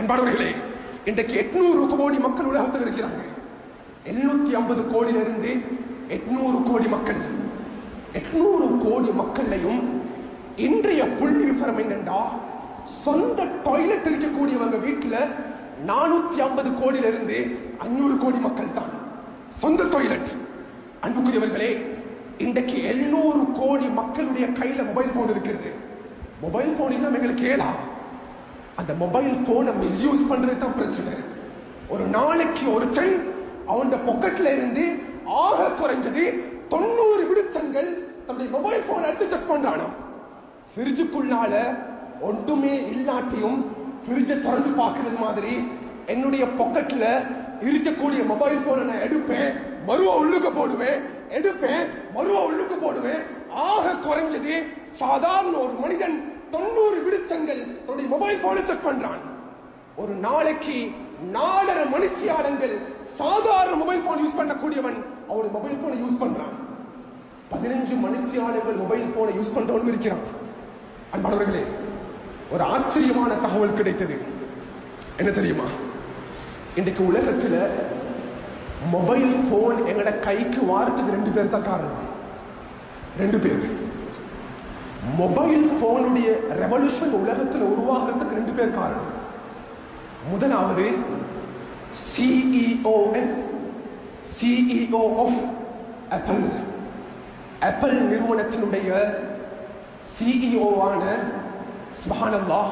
அன்பானவர்களே இன்றைக்கு எட்நூறு கோடி மக்கள் உலகத்தில் இருக்கிறாங்க எண்ணூத்தி ஐம்பது கோடியிலிருந்து எட்நூறு கோடி மக்கள். எட்நூறு கோடி மக்களையும் இன்றைய புள்ளி விவரம் என்னென்றா சொந்த டாய்லெட் இருக்கக்கூடியவங்க வீட்டில் நானூத்தி ஐம்பது கோடியிலிருந்து அஞ்சூறு கோடி மக்கள் தான். சொந்த டாய்லெட் அன்புக்குரியவர்களே இன்றைக்கு எழுநூறு கோடி மக்களுடைய கையில மொபைல் போன் இருக்கிறது. மொபைல் போன் இல்லாம எங்களுக்கு ஏதா அந்த மொபைல் போனை மிஸ்யூஸ் பண்றது தான் பிரச்சனை. ஒரு நாளைக்கு ஒருத்தன் அவன் பொக்கெட்ல இருந்து ஆக குறைஞ்சது தொண்ணூறு விடுச்சங்கள் தன்னுடைய மொபைல் ஃபோனை எடுத்து செக் பண்றானாம். ஃப்ரிட்ஜுக்குள்ளால ஒன்றுமே இல்லாட்டியும் ஃப்ரிட்ஜை திறந்து பார்க்கறது மாதிரி என்னுடைய பொக்கெட்ல இருக்கக்கூடிய மொபைல் போனை நான் எடுப்பேன் மறுவா உள்ளுக்க போடுவேன் எடுப்பேன் மறுவா உள்ளுக்க போடுவேன். ஆக குறைஞ்சது சாதாரண ஒரு மனிதன் தொண்ணூறு விழுச்சங்கள் தன்னுடைய மொபைல் போனை செக் பண்றான். ஒரு நாளைக்கு நாலரை மணிச்சியாளங்கள் சாதாரண மொபைல் போன் யூஸ் பண்ணக்கூடியவன் அவருடைய மொபைல் போனை யூஸ் பண்றான். பதினஞ்சு மணிச்சியாளங்கள் மொபைல் போனை யூஸ் பண்றவனும் இருக்கிறான். அன்பானவர்களே ஒரு ஆச்சரியமான தகவல் கிடைத்தது. என்ன தெரியுமா? இன்றைக்கு உலகத்தில் மொபைல் போன் எங்கட கைக்கு வாரத்துக்கு ரெண்டு பேர் தான் காரணம். ரெண்டு பேர். மொபைல் போனுடைய ரெவல்யூஷன் உலகத்தில் உருவாகிறதுக்கு ரெண்டு பேர் காரணம். முதலாவது CEO CEO of Apple Apple நிறுவனத்தினுடைய சிஇஓவான சுபஹானல்லா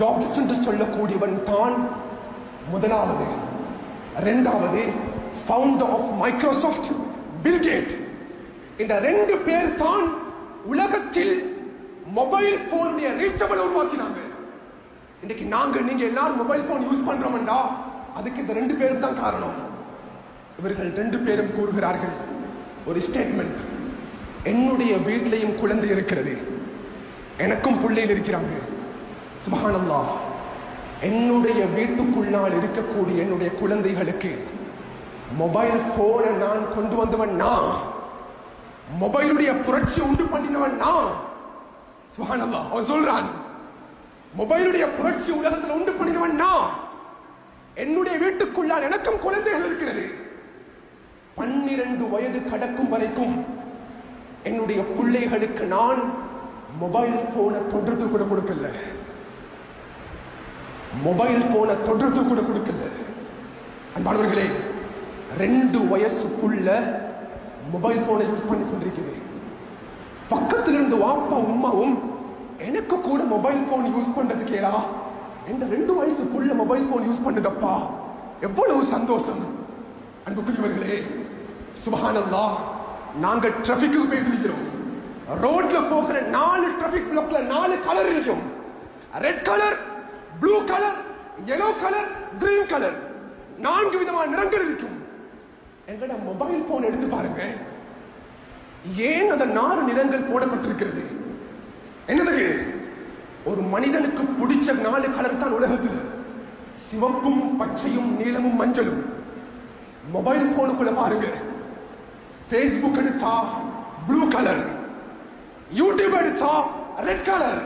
ஜாப்ஸ் என்று சொல்லக்கூடியவன் தான் முதலாவது. ரெண்டாவது ஃபவுண்டர் ஆஃப் மைக்ரோசாஃப்ட் பில்கேட் இந்த ரெண்டு பேர் தான் உலகத்தில் மொபைல் போன் ரீச்சபிள் உருவாக்கினாங்க. இன்னைக்கு நாங்க நீங்க எல்லாரும் மொபைல் போன் யூஸ் பண்றோம்டா. அதுக்கு இந்த ரெண்டு பேரும் தான் காரணம். இவர்கள் ரெண்டு பேரும் கூறுகிறார்கள். ஒரு ஸ்டேட்மெண்ட் என்னுடைய வீட்டிலையும் குழந்தை இருக்கிறது. எனக்கும் பிள்ளைகள் இருக்கிறாங்க. சுபஹானல்லா என்னுடைய வீட்டுக்குள்ளால் இருக்கக்கூடிய என்னுடைய குழந்தைகளுக்கு மொபைல் போனை நான் கொண்டு வந்தவன் நான். மொபைலுடைய புரட்சி உண்டு பண்ணினவன் நான். சுபஹானல்லா அவன் சொல்றான். மொபைலுடைய புரட்சி உலகத்தில் உண்டு பண்ணினவன் நான். என்னுடைய வீட்டுக்குள்ளால் எனக்கும் குழந்தைகள் இருக்கிறது. பன்னிரண்டு வயது கடக்கும் வரைக்கும் என்னுடைய பிள்ளைகளுக்கு நான் மொபைல் போனை தொடர்ந்து கூட கொடுக்கல. மொபைல் போனை தொடர்ந்து கூட கொடுக்கல. அன்பானவர்களே ரெண்டு வயசு புள்ள மொபைல் போனை யூஸ் பண்ணி கொண்டிருக்கிறேன் பக்கத்தில் இருந்து வாப்பா உமாவும் எனக்கு கூட மொபைல் போன் யூஸ் பண்றது இந்த ரெண்டு வயசு புள்ள மொபைல் போன் யூஸ் பண்ணுதப்பா. எவ்வளவு சந்தோஷம். அன்புக்குரியவர்களே சுபஹானல்லா நாங்க டிராஃபிக்கு போயிட்டு இருக்கிறோம் ரோட்ல போகிற நாலு டிராஃபிக் பிளாக்ல நாலு கலர் இருக்கும். Red colour blue colour yellow colour green colour நான்கு விதமான நிறங்கள் இருக்கும். எங்கட மொபைல் போன் எடுத்து பாருங்க. ஏன் அந்த நாறு நிறங்கள் போடப்பட்டிருக்கிறது? என்னது ஒரு மனிதனுக்கு பிடிச்ச நாலு கலர் தான் உலகத்தில். சிவப்பும் பச்சையும் நீலமும் மஞ்சளும். மொபைல் போனுக்குள்ள பாருங்க. ஃபேஸ்புக் எடுத்தா ப்ளூ கலர் யூடியூப் எடுத்தா ரெட் கலர்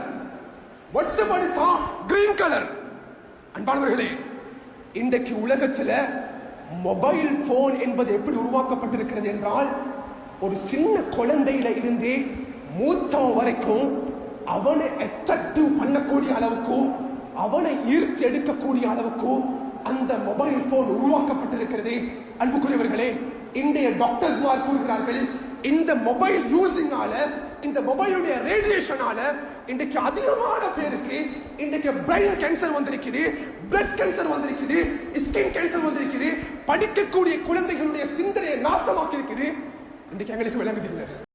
வாட்ஸ்அப் எடுத்தா கிரீன் கலர் அன்பானவர்களே இன்றைக்கு உலகத்தில் மொபைல் போன் என்பது எப்படி உருவாக்கப்பட்டிருக்கிறது என்றால் ஒரு சின்ன குழந்தையில இருந்து மூத்தவன் வரைக்கும் அவனை அட்ராக்டிவ் பண்ணக்கூடிய அளவுக்கு அவனை ஈர்த்து எடுக்கக்கூடிய அளவுக்கு அந்த மொபைல் போன் உருவாக்கப்பட்டிருக்கிறது. அன்புக்குரியவர்களே இன்றைய டாக்டர்ஸ் கூறுகிறார்கள் இந்த மொபைல் யூசிங்கால இந்த மொபைலுடைய ரேடியேஷனால இன்றைக்கு அதிகமான பேருக்கு இன்றைக்கு பிரெயின் கேன்சர் வந்திருக்குது பிளட் கேன்சர் வந்திருக்குது ஸ்கின் கேன்சர் வந்திருக்குது படிக்கக்கூடிய குழந்தைகளுடைய சிந்தனையை நாசமாக்கி இருக்குது இன்றைக்கு எங்களுக்கு விளங்குதில்லை